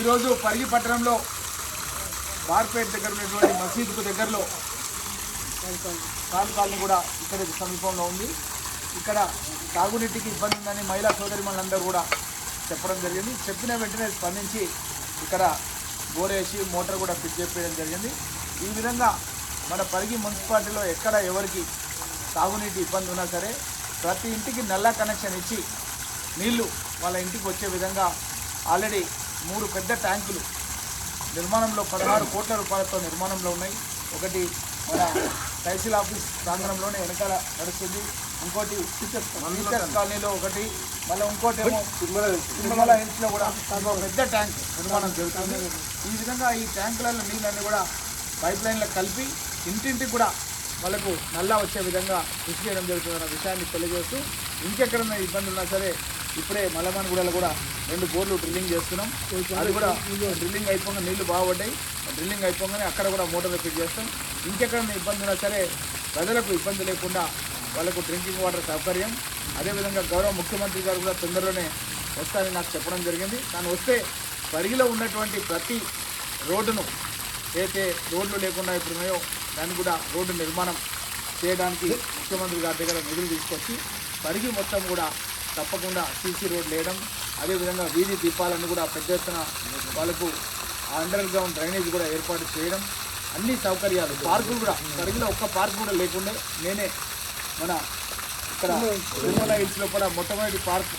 ఈరోజు పరిగి పట్టణంలో బార్పేట్ దగ్గర ఉన్నటువంటి మసీదుకు దగ్గరలో కాలు కాలనీ కూడా ఇక్కడ సమీపంలో ఉంది. ఇక్కడ తాగునీటికి ఇబ్బంది ఉందని మహిళా సోదరిమణులందరూ కూడా చెప్పడం జరిగింది. చెప్పిన వెంటనే స్పందించి ఇక్కడ బోరేసి మోటార్ కూడా ఫిట్ చేపించడం జరిగింది. ఈ విధంగా మన పరిగి మున్సిపాలిటీలో ఎక్కడ ఎవరికి తాగునీటి ఇబ్బంది ఉన్నా సరే ప్రతి ఇంటికి నల్ల కనెక్షన్ ఇచ్చి నీళ్ళు వాళ్ళ ఇంటికి వచ్చే విధంగా ఆల్రెడీ మూడు పెద్ద ట్యాంకులు నిర్మాణంలో పదహారు కోట్ల రూపాయలతో నిర్మాణంలో ఉన్నాయి. ఒకటి మన తహసీల్ ఆఫీస్ ప్రాంగణంలోనే వెనకాల నడుస్తుంది. ఇంకోటి టీచర్స్ కాలనీలో ఒకటి. మళ్ళీ ఇంకోటి తిరుమల హిల్స్లో కూడా ఒక పెద్ద ట్యాంక్ నిర్మాణం జరుగుతుంది. ఈ విధంగా ఈ ట్యాంకులలో నీళ్ళన్నీ కూడా పైప్ లైన్లకు కలిపి ఇంటింటికి కూడా వాళ్ళకు నల్లా వచ్చే విధంగా కృషి చేయడం జరుగుతుందన్న విషయాన్ని తెలియజేస్తూ ఇంకెక్కడన్నా ఇబ్బందులు ఉన్నా సరే ఇప్పుడే మల్లమానగూడలో కూడా రెండు బోర్లు డ్రిల్లింగ్ చేస్తున్నాం. అది కూడా డ్రిల్లింగ్ అయిపోగా నీళ్ళు బాగుపడ్డాయి డ్రిల్లింగ్ అయిపోగానే అక్కడ కూడా మోటార్ రిపేర్ చేస్తాం. ఇంకెక్కడన్నా ఇబ్బంది ఉన్నా సరే ప్రజలకు ఇబ్బంది లేకుండా వాళ్ళకు డ్రింకింగ్ వాటర్ సౌకర్యం. అదేవిధంగా గౌరవ ముఖ్యమంత్రి గారు కూడా తొందరలోనే వస్తారని నాకు చెప్పడం జరిగింది. తను వస్తే పరిగిలో ఉన్నటువంటి ప్రతి రోడ్డును ఏదైతే రోడ్లు లేకుండా ఇప్పుడు దాన్ని కూడా రోడ్డు నిర్మాణం చేయడానికి ముఖ్యమంత్రి గారి దగ్గర నిధులు తీసుకొచ్చి పరిగి మొత్తం కూడా తప్పకుండా సీసీ రోడ్లు వేయడం అదేవిధంగా వీధి దీపాలను కూడా పెద్ద ఎత్తున వాళ్ళకు అండర్ గ్రౌండ్ డ్రైనేజ్ కూడా ఏర్పాటు చేయడం అన్ని సౌకర్యాలు పార్కులు కూడా పరిగిలో ఒక్క పార్క్ కూడా లేకుండా నేనే మన ఇక్కడ తిరుమల హిల్స్ లోపల మొట్టమొదటి పార్క్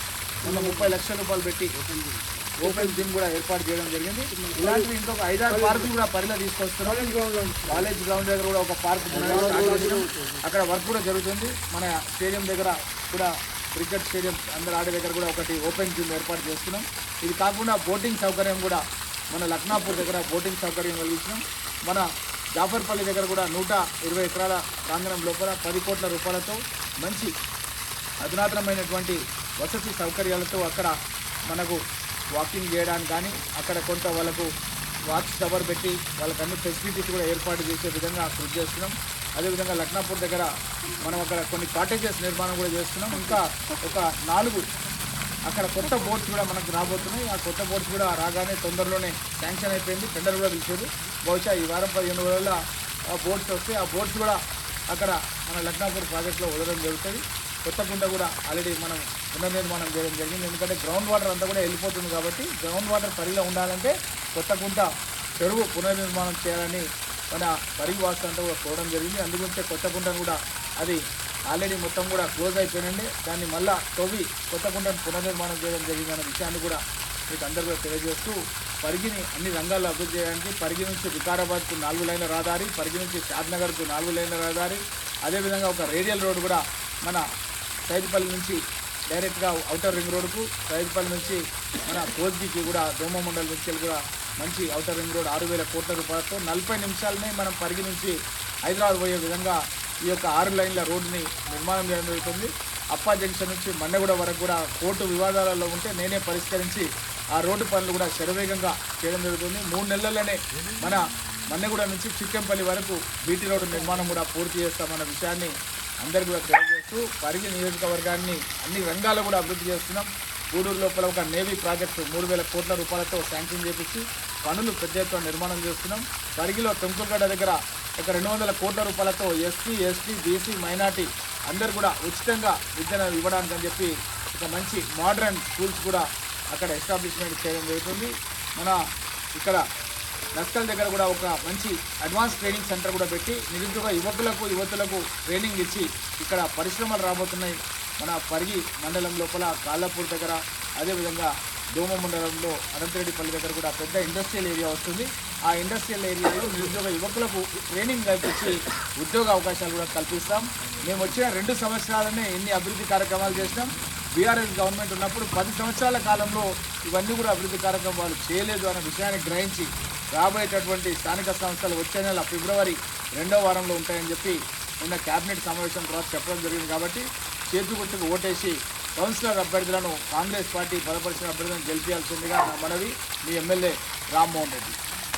మన ముప్పై లక్షల రూపాయలు పెట్టి ఓపెన్ జిమ్ కూడా ఏర్పాటు చేయడం జరిగింది. ఇలాంటివి ఇంకొక ఐదారు పార్కులు కూడా పరిలో తీసుకొస్తున్నాం. కాలేజ్ గ్రౌండ్ దగ్గర కూడా ఒక పార్క్ అక్కడ వర్క్ కూడా జరుగుతుంది. మన స్టేడియం దగ్గర కూడా క్రికెట్ స్టేడియం అందరు ఆడే దగ్గర కూడా ఒకటి ఓపెన్ జిమ్ ఏర్పాటు చేస్తున్నాం. ఇది కాకుండా బోటింగ్ సౌకర్యం కూడా మన లక్నాపూర్ దగ్గర బోటింగ్ సౌకర్యం కలిగించినాం మన జాఫర్పల్లి దగ్గర కూడా నూట ఇరవై ఎకరాల ప్రాంగణం లోపల పది కోట్ల రూపాయలతో మంచి అధునాతనమైనటువంటి వసతి సౌకర్యాలతో అక్కడ మనకు వాకింగ్ చేయడానికి కానీ అక్కడ కొంత వాళ్ళకు వాచ్ టవర్ పెట్టి వాళ్ళకి అన్ని ఫెసిలిటీస్ కూడా ఏర్పాటు చేసే విధంగా కృషి చేస్తున్నాం. అదేవిధంగా లక్నాపూర్ దగ్గర మనం అక్కడ కొన్ని కాటేజెస్ నిర్మాణం కూడా చేస్తున్నాం. ఇంకా ఒక నాలుగు అక్కడ కొత్త బోట్స్ కూడా మనకు రాబోతున్నాయి. ఆ కొత్త బోట్స్ కూడా రాగానే తొందరలోనే శాంక్షన్ అయిపోయింది. టెండర్ కూడా పిలిచారు. బహుశా ఈ వారం పదిహేను రోజుల ఆ బోట్స్ వస్తే ఆ బోట్స్ కూడా అక్కడ మన లక్నాపూర్ ప్రాజెక్ట్లో వదలడం జరుగుతుంది. కొత్తకుంట కూడా ఆల్రెడీ మనం పునర్నిర్మాణం చేయడం జరిగింది. ఎందుకంటే గ్రౌండ్ వాటర్ అంతా కూడా వెళ్ళిపోతుంది కాబట్టి గ్రౌండ్ వాటర్ పరిలో ఉండాలంటే కొత్తకుంట చెరువు పునర్నిర్మాణం చేయాలని మన పరిగి వాస్తు అంతా కూడా చూడడం జరిగింది. అందుగురించే కొత్తకుంటను కూడా అది ఆల్రెడీ మొత్తం కూడా క్లోజ్ అయిపోయినండి. దాన్ని మళ్ళా తవ్వి కొత్తకుంటను పునర్నిర్మాణం చేయడం జరిగిందన్న విషయాన్ని కూడా మీకు అందరూ కూడా తెలియజేస్తూ పరిగిని అన్ని రంగాల్లో అభివృద్ధి చేయడానికి పరిగి నుంచి వికారాబాద్కు నాలుగు లైన్ల రహదారి పరిగి నుంచి షాద్నగర్కు నాలుగు లైన్ల రహదారి అదేవిధంగా ఒక రేడియల్ రోడ్ కూడా మన సైదుపల్లి నుంచి డైరెక్ట్గా అవుటర్ రింగ్ రోడ్కు సైదుపల్లి నుంచి మన కోజ్గికి కూడా దోమ మండలి నుంచి కూడా మంచి అవుటర్ రింగ్ రోడ్ ఆరు వేల కోట్ల రూపాయలతో నలభై నిమిషాలనే మనం పరిగి నుంచి హైదరాబాద్ పోయే విధంగా ఈ యొక్క ఆరు లైన్ల రోడ్డుని నిర్మాణం చేయడం జరుగుతుంది. అప్పా జంక్షన్ నుంచి మండగూడ వరకు కూడా కోర్టు వివాదాలలో ఉంటే నేనే పరిష్కరించి ఆ రోడ్డు పనులు కూడా శరవేగంగా చేయడం జరుగుతుంది. మూడు నెలల్లోనే మన మన్నెగూడ నుంచి చిక్కెంపల్లి వరకు బీటీ రోడ్డు నిర్మాణం కూడా పూర్తి చేస్తామన్న విషయాన్ని అందరికీ కూడా తెలియజేస్తూ పరిగి నియోజకవర్గాన్ని అన్ని రంగాల్లో కూడా అభివృద్ధి చేస్తున్నాం. గూడూరు లోపల ఒక నేవీ ప్రాజెక్టు మూడు వేల కోట్ల రూపాయలతో శాంక్షన్ చేపించి పనులు పెద్ద ఎత్తున నిర్మాణం చేస్తున్నాం. పరిగిలో తుంకులగడ్డ దగ్గర ఒక రెండు వందల కోట్ల రూపాయలతో ఎస్సీ ఎస్టీ బీసీ మైనార్టీ అందరు కూడా ఉచితంగా విద్యను ఇవ్వడానికి అని చెప్పి ఒక మంచి మోడర్న్ స్కూల్స్ కూడా అక్కడ ఎస్టాబ్లిష్మెంట్ చేయడం జరుగుతుంది. మన ఇక్కడ నస్కల్ దగ్గర కూడా ఒక మంచి అడ్వాన్స్ ట్రైనింగ్ సెంటర్ కూడా పెట్టి నిరుద్యోగ యువకులకు యువతులకు ట్రైనింగ్ ఇచ్చి ఇక్కడ పరిశ్రమలు రాబోతున్నాయి. మన పరిగి మండలం లోపల కాళ్ళపూర్ దగ్గర అదేవిధంగా దోమ మండలంలో అనంతరెడ్డిపల్లి దగ్గర కూడా పెద్ద ఇండస్ట్రియల్ ఏరియా వస్తుంది. ఆ ఇండస్ట్రియల్ ఏరియాలో నిరుద్యోగ యువకులకు ట్రైనింగ్ కల్పించి ఉద్యోగ అవకాశాలు కూడా కల్పిస్తాం. మేము వచ్చిన రెండు సంవత్సరాలనే ఎన్ని అభివృద్ధి కార్యక్రమాలు చేసినాం. బీఆర్ఎస్ గవర్నమెంట్ ఉన్నప్పుడు పది సంవత్సరాల కాలంలో ఇవన్నీ కూడా అభివృద్ధి కార్యక్రమాలు చేయలేదు అనే విషయాన్ని గ్రహించి రాబోయేటటువంటి స్థానిక సంస్థలు వచ్చే నెల ఫిబ్రవరి రెండో వారంలో ఉంటాయని చెప్పి నిన్న కేబినెట్ సమావేశం తర్వాత చెప్పడం జరిగింది కాబట్టి చేతి గుర్తుకు ఓటేసి కౌన్సిలర్ అభ్యర్థులను కాంగ్రెస్ పార్టీ బలపరిచిన అభ్యర్థులను గెలిపించాల్సిందిగా నా మనవి మీ ఎమ్మెల్యే రామ్మోహన్ రెడ్డి.